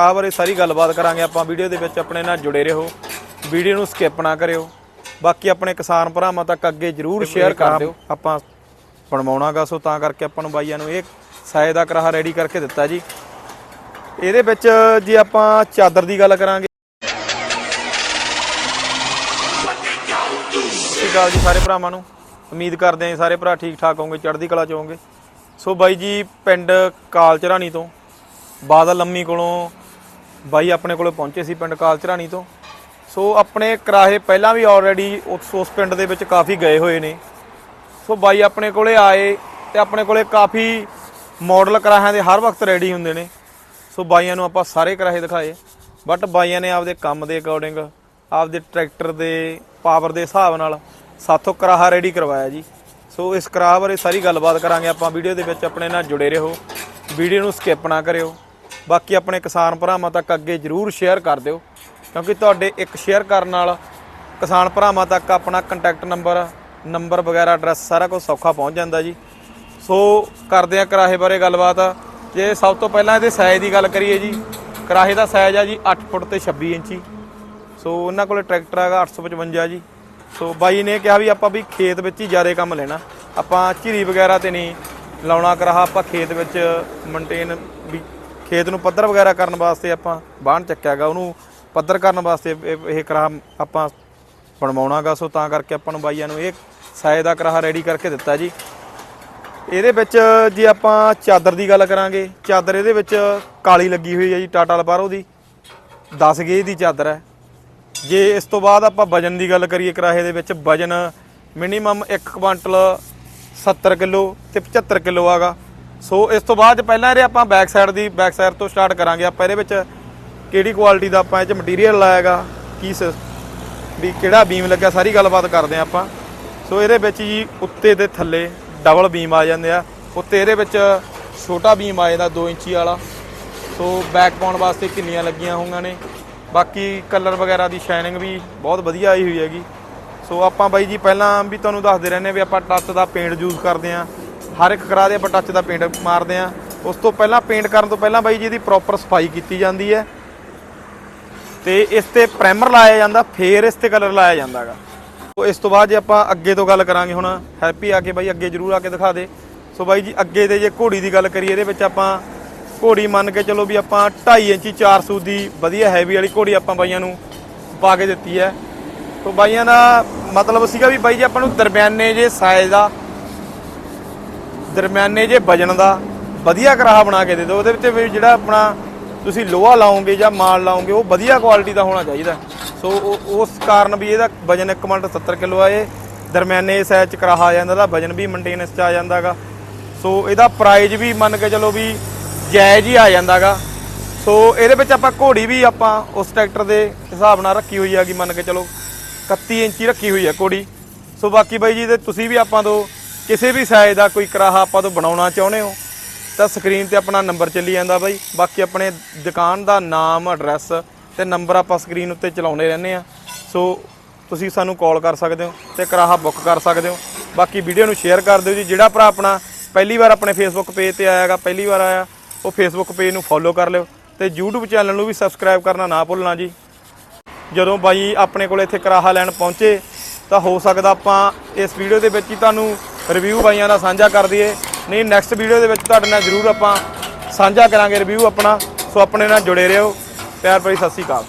ਆ ਬਾਰੇ ਸਾਰੀ ਗੱਲਬਾਤ ਕਰਾਂਗੇ ਆਪਾਂ ਵੀਡੀਓ ਦੇ ਵਿੱਚ ਆਪਣੇ ਨਾਲ ਜੁੜੇ ਰਹੋ। ਵੀਡੀਓ ਨੂੰ ਸਕਿਪ ਨਾ ਕਰਿਓ। ਬਾਕੀ ਆਪਣੇ ਕਿਸਾਨ ਭਰਾਵਾਂ ਤੱਕ ਅੱਗੇ ਜਰੂਰ ਸ਼ੇਅਰ ਕਰ ਦਿਓ। ਆਪਾਂ ਬਣਵਾਉਣਾਗਾ ਸੋ ਤਾਂ ਕਰਕੇ ਆਪਾਂ ਨੂੰ ਬਾਈਆਂ ਨੂੰ ਇਹ ਸਾਏ ਦਾ ਕਰਾਹਾ ਰੈਡੀ ਕਰਕੇ ਦਿੱਤਾ ਜੀ। ਇਹਦੇ ਵਿੱਚ ਜੇ ਆਪਾਂ ਚਾਦਰ ਦੀ ਗੱਲ ਕਰਾਂਗੇ। ਸਤਿ ਅਕਾਲ ਜੀ ਸਾਰੇ ਭਰਾਵਾਂ ਨੂੰ। ਉਮੀਦ ਕਰਦੇ ਜੀ ਸਾਰੇ ਭਰਾ ਠੀਕ ਠਾਕ ਹੋਵੋਗੇ ਚੜ੍ਹਦੀ ਕਲਾ ਚ ਹੋਵੋਗੇ ਸੋ ਬਾਈ ਜੀ ਪਿੰਡ ਕਾਲਚਰਾਣੀ ਤੋਂ ਬਾਦਲ ਲੰਮੀ ਕੋਲੋਂ ਬਾਈ ਆਪਣੇ ਕੋਲੇ ਪਹੁੰਚੇ ਸੀ ਪਿੰਡ ਕਾਲਚਰਾਣੀ ਤੋਂ। ਸੋ ਆਪਣੇ ਕਰਾਹੇ ਪਹਿਲਾਂ ਵੀ ਆਲਰੇਡੀ ਉਸ ਉਸ ਪਿੰਡ ਦੇ ਵਿੱਚ ਕਾਫੀ ਗਏ ਹੋਏ ਨੇ। ਸੋ ਬਾਈ ਆਪਣੇ ਕੋਲੇ ਆਏ ਤੇ ਆਪਣੇ ਕੋਲੇ ਕਾਫੀ ਮਾਡਲ ਕਰਾਹਿਆਂ ਦੇ ਹਰ ਵਕਤ ਰੈਡੀ ਹੁੰਦੇ ਨੇ। ਸੋ ਬਾਈਆਂ ਨੂੰ ਆਪਾਂ ਸਾਰੇ ਕਰਾਹੇ ਦਿਖਾਏ। ਬਟ ਬਾਈਆਂ ਨੇ ਆਪਦੇ ਕੰਮ ਦੇ ਅਕੋਰਡਿੰਗ ਆਪਦੇ ਟਰੈਕਟਰ ਦੇ ਪਾਵਰ ਦੇ ਹਿਸਾਬ ਨਾਲ ਸਾਥੋਂ ਕਰਾਹਾ ਰੈਡੀ ਕਰਵਾਇਆ ਜੀ। ਸੋ ਇਸ ਕਰਾਹ ਬਾਰੇ ਸਾਰੀ ਗੱਲਬਾਤ ਕਰਾਂਗੇ ਆਪਾਂ ਵੀਡੀਓ ਦੇ ਵਿੱਚ। ਆਪਣੇ ਨਾਲ ਜੁੜੇ ਰਹੋ। ਵੀਡੀਓ ਨੂੰ ਸਕਿਪ ਨਾ ਕਰਿਓ। ਬਾਕੀ ਆਪਣੇ ਕਿਸਾਨ ਭਰਾਵਾਂ ਤੱਕ ਅੱਗੇ ਜਰੂਰ ਸ਼ੇਅਰ ਕਰ ਦਿਓ, ਕਿਉਂਕਿ ਤੁਹਾਡੇ ਇੱਕ ਸ਼ੇਅਰ ਕਰਨ ਨਾਲ ਕਿਸਾਨ ਭਰਾਵਾਂ ਤੱਕ ਆਪਣਾ ਕੰਟੈਕਟ ਨੰਬਰ ਨੰਬਰ ਵਗੈਰਾ ਐਡਰੈਸ ਸਾਰਾ ਕੁਝ ਸੌਖਾ ਪਹੁੰਚ ਜਾਂਦਾ ਜੀ। ਸੋ ਕਰਦੇ ਆ ਕਰਾਹੇ ਬਾਰੇ ਗੱਲਬਾਤ। ਜੇ ਸਭ ਤੋਂ ਪਹਿਲਾਂ ਇਹਦੇ ਸਾਈਜ਼ ਦੀ ਗੱਲ ਕਰੀਏ ਜੀ ਕਰਾਹੇ ਦਾ ਸਾਈਜ਼ ਆ ਜੀ 8 ਫੁੱਟ ਤੇ 26 ਇੰਚੀ। ਸੋ ਉਹਨਾਂ ਕੋਲੇ ਟਰੈਕਟਰ ਹੈਗਾ 855 ਜੀ। ਸੋ ਬਾਈ ਨੇ ਕਿਹਾ ਵੀ ਆਪਾਂ ਵੀ ਖੇਤ ਵਿੱਚ ਹੀ ਜ਼ਿਆਦਾ ਕੰਮ ਲੈਣਾ। ਆਪਾਂ ਝਿਰੀ ਵਗੈਰਾ ਤੇ ਨਹੀਂ ਲਾਉਣਾ, ਕਰਾਹਾ ਆਪਾਂ ਖੇਤ ਵਿੱਚ ਮੇਨਟੇਨ ਵੀ ਖੇਤ ਨੂੰ ਪੱਧਰ ਵਗੈਰਾ ਕਰਨ ਵਾਸਤੇ ਆਪਾਂ ਬਾਹਣ ਚੱਕਿਆਗਾ, ਉਹਨੂੰ ਪੱਧਰ ਕਰਨ ਵਾਸਤੇ ਇਹ- ਇਹ ਕਰਾਹਾ ਆਪਾਂ ਬਣਵਾਉਣਾਗਾ, ਸੋ ਤਾਂ ਕਰਕੇ ਆਪਾਂ ਨੂੰ ਬਾਈਆਂ ਨੂੰ ਇਹ ਸਾਏ ਦਾ ਕਰਾਹ ਰੈਡੀ ਕਰਕੇ ਦਿੱਤਾ ਜੀ। ਇਹਦੇ ਵਿੱਚ ਜੇ ਆਪਾਂ ਚਾਦਰ ਦੀ ਗੱਲ ਕਰਾਂਗੇ, ਚਾਦਰ ਇਹਦੇ ਵਿੱਚ ਕਾਲੀ ਲੱਗੀ ਹੋਈ ਹੈ ਜੀ, ਟਾਟਾ ਲਪਾਰੋ ਦੀ। 10 ਗੇਜ ਦੀ ਚਾਦਰ ਹੈ। ਜੇ ਇਸ ਤੋਂ ਬਾਅਦ ਆਪਾਂ ਵਜਨ ਦੀ ਗੱਲ ਕਰੀਏ, ਕਰਾਹੇ ਦੇ ਵਿੱਚ ਵਜਨ ਮਿਨੀਮਮ 1 ਕੁਇੰਟਲ 70 ਕਿਲੋ ਤੇ 75 ਕਿਲੋ ਆਗਾ। ਸੋ ਇਸ ਤੋਂ ਬਾਅਦ ਪਹਿਲਾਂ ਇਹਦੇ ਆਪਾਂ ਬੈਕ ਸਾਈਡ ਦੀ ਬੈਕ ਸਾਈਡ ਤੋਂ ਸਟਾਰਟ ਕਰਾਂਗੇ ਆਪਾਂ ਇਹਦੇ ਵਿੱਚ ਕਿਹੜੀ ਕੁਆਲਿਟੀ ਦਾ ਆਪਾਂ ਇਹ ਚ ਮਟੀਰੀਅਲ ਲਾਇਆਗਾ, ਕੀ ਸ- ਵੀ ਕਿਹੜਾ ਬੀਮ ਲੱਗਿਆ, ਸਾਰੀ ਗੱਲਬਾਤ ਕਰਦੇ ਹਾਂ ਆਪਾਂ। ਸੋ ਇਹਦੇ ਵਿੱਚ ਜੀ ਉੱਤੇ ਤੇ ਥੱਲੇ ਡਬਲ ਬੀਮ ਆ ਜਾਂਦੇ ਆ। ਉੱਤੇ ਇਹਦੇ ਵਿੱਚ ਛੋਟਾ ਬੀਮ ਆ ਜਾਂਦਾ 2 ਇੰਚੀ ਵਾਲਾ। ਸੋ ਬੈਕ ਪਾਉਣ ਵਾਸਤੇ ਕਿੰਨੀਆਂ ਲੱਗੀਆਂ ਹੋਈਆਂ ਨੇ। ਬਾਕੀ ਕਲਰ ਵਗੈਰਾ ਦੀ ਸ਼ਾਈਨਿੰਗ ਵੀ ਬਹੁਤ ਵਧੀਆ ਆਈ ਹੋਈ ਹੈਗੀ। ਸੋ ਆਪਾਂ ਬਾਈ ਜੀ ਪਹਿਲਾਂ ਵੀ ਤੁਹਾਨੂੰ ਦੱਸਦੇ ਰਹਿੰਦੇ ਵੀ ਆਪਾਂ ਟੱਚ ਦਾ ਪੇਂਟ ਯੂਜ਼ ਕਰਦੇ ਆਂ ਹਰ ਇੱਕ ਕਰਾ ਦੇ ਆਪਾਂ ਟੱਚ ਦਾ ਪੇਂਟ ਮਾਰਦੇ ਆਂ ਉਸ ਤੋਂ ਪਹਿਲਾਂ ਪੇਂਟ ਕਰਨ ਤੋਂ ਪਹਿਲਾਂ ਬਾਈ ਜੀ ਇਹਦੀ ਪ੍ਰੋਪਰ ਸਫ਼ਾਈ ਕੀਤੀ ਜਾਂਦੀ ਹੈ। ਤੇ ਇਸ ਤੇ ਪ੍ਰਾਈਮਰ ਲਾਇਆ ਜਾਂਦਾ, ਫੇਰ ਇਸ ਤੇ ਕਲਰ ਲਾਇਆ ਜਾਂਦਾਗਾ। ਸੋ ਇਸ ਤੋਂ ਬਾਅਦ ਜੇ ਆਪਾਂ ਅੱਗੇ ਤੋਂ ਗੱਲ ਕਰਾਂਗੇ ਹੁਣ ਹੈਪੀ ਆ ਕੇ ਬਾਈ ਅੱਗੇ ਜਰੂਰ ਆ ਕੇ ਦਿਖਾ ਦੇ। ਸੋ ਬਾਈ ਜੀ ਅੱਗੇ ਤੇ ਜੇ ਘੋੜੀ ਦੀ ਗੱਲ ਕਰੀਏ, ਇਹਦੇ ਵਿੱਚ ਆਪਾਂ ਘੋੜੀ ਮੰਨ ਕੇ ਚਲੋ ਵੀ ਆਪਾਂ 2.5 ਇੰਚੀ 400 ਦੀ ਵਧੀਆ ਹੈਵੀ ਵਾਲੀ ਘੋੜੀ ਆਪਾਂ ਬਾਈਆਂ ਨੂੰ ਪਾ ਕੇ ਦਿੱਤੀ ਹੈ। ਸੋ ਬਾਈਆਂ ਦਾ ਮਤਲਬ ਸੀਗਾ ਵੀ ਬਾਈ ਜੀ ਆਪਾਂ ਨੂੰ ਦਰਮਿਆਨੇ ਜੇ ਸਾਈਜ਼ ਦਾ ਦਰਮਿਆਨੇ ਜੇ ਵਜਨ ਦਾ ਵਧੀਆ ਕਰਾਹਾ ਬਣਾ ਕੇ ਦੇ ਦਿਓ, ਉਹਦੇ ਵਿੱਚ ਵੀ ਜਿਹੜਾ ਆਪਣਾ ਤੁਸੀਂ ਲੋਹਾ ਲਾਓਗੇ ਜਾਂ ਮਾਲ ਲਾਓਗੇ, ਉਹ ਵਧੀਆ ਕੁਆਲਿਟੀ ਦਾ ਹੋਣਾ ਚਾਹੀਦਾ। ਸੋ ਉਸ ਕਾਰਨ ਵੀ ਇਹਦਾ ਵਜਨ 1 ਕੁਇੰਟਲ 70 ਕਿਲੋ ਆ ਇਹ ਦਰਮਿਆਨੇ ਸਾਈਜ਼ ਚ ਕਰਾਹਾ ਆ ਜਾਂਦਾ, ਇਹਦਾ ਵਜਨ ਵੀ ਮੇਨਟੇਨੈਂਸ ਚ ਆ ਜਾਂਦਾਗਾ। ਸੋ ਇਹਦਾ ਪ੍ਰਾਈਜ਼ ਵੀ ਮੰਨ ਕੇ ਚਲੋ ਵੀ ਜਾਇਜ਼ ਹੀ ਆ ਜਾਂਦਾਗਾ। ਸੋ ਇਹਦੇ ਵਿੱਚ ਆਪਾਂ ਘੋੜੀ ਵੀ ਆਪਾਂ ਉਸ ਟਰੈਕਟਰ ਦੇ ਹਿਸਾਬ ਨਾਲ ਰੱਖੀ ਹੋਈ ਹੈਗੀ ਮੰਨ ਕੇ ਚਲੋ 31 ਇੰਚੀ ਰੱਖੀ ਹੋਈ ਹੈ ਘੋੜੀ। ਸੋ ਬਾਕੀ ਬਾਈ ਜੀ ਤੇ ਤੁਸੀਂ ਵੀ ਆਪਾਂ ਤੋਂ ਕਿਸੇ ਵੀ ਸਾਈਜ਼ ਦਾ ਕੋਈ ਕਰਾਹਾ ਆਪਾਂ ਤੋਂ ਬਣਾਉਣਾ ਚਾਹੁੰਦੇ ਹੋ, ਤਾਂ ਸਕਰੀਨ ਤੇ ਆਪਣਾ ਨੰਬਰ ਚੱਲੀ ਜਾਂਦਾ ਬਾਈ। ਬਾਕੀ ਆਪਣੇ ਦੁਕਾਨ ਦਾ ਨਾਮ ਐਡਰੈਸ ਤੇ ਨੰਬਰ ਆਪਾਂ ਸਕਰੀਨ ਉੱਤੇ ਚਲਾਉਂਦੇ ਰਹਿੰਦੇ ਆ ਸੋ ਤੁਸੀਂ ਸਾਨੂੰ ਕਾਲ ਕਰ ਸਕਦੇ ਹੋ ਤੇ ਕਰਾਹਾ ਬੁੱਕ ਕਰ ਸਕਦੇ ਹੋ। ਬਾਕੀ ਵੀਡੀਓ ਨੂੰ ਸ਼ੇਅਰ ਕਰ ਦਿਓ ਜੀ। ਜਿਹੜਾ ਭਰਾ ਆਪਣਾ ਪਹਿਲੀ ਵਾਰ ਆਪਣੇ ਫੇਸਬੁੱਕ ਪੇਜ ਤੇ ਆਇਆਗਾ, ਪਹਿਲੀ ਵਾਰ ਆਇਆ, ਉਹ ਫੇਸਬੁੱਕ ਪੇਜ ਨੂੰ ਫੋਲੋ ਕਰ ਲਿਓ ਤੇ YouTube ਚੈਨਲ ਨੂੰ ਵੀ ਸਬਸਕ੍ਰਾਈਬ ਕਰਨਾ ਨਾ ਭੁੱਲਣਾ ਜੀ। ਜਦੋਂ ਬਾਈ ਆਪਣੇ ਕੋਲ ਇੱਥੇ ਕਰਾਹਾ ਲੈਣ ਪਹੁੰਚੇ, ਤਾਂ ਹੋ ਸਕਦਾ ਆਪਾਂ ਇਸ ਵੀਡੀਓ ਦੇ ਵਿੱਚ ਹੀ ਤੁਹਾਨੂੰ ਰਿਵਿਊ ਬਾਈਆਂ ਦਾ ਸਾਂਝਾ ਕਰ ਦਈਏ। ਨਹੀਂ ਨੈਕਸਟ ਵੀਡੀਓ ਦੇ ਵਿੱਚ ਤੁਹਾਡੇ ਨਾਲ ਜ਼ਰੂਰ ਆਪਾਂ ਸਾਂਝਾ ਕਰਾਂਗੇ ਰਿਵਿਊ ਆਪਣਾ। ਸੋ ਆਪਣੇ ਨਾਲ ਜੁੜੇ ਰਹੋ। ਪਿਆਰ ਭਰੀ ਸਤਿ ਸ਼੍ਰੀ ਅਕਾਲ।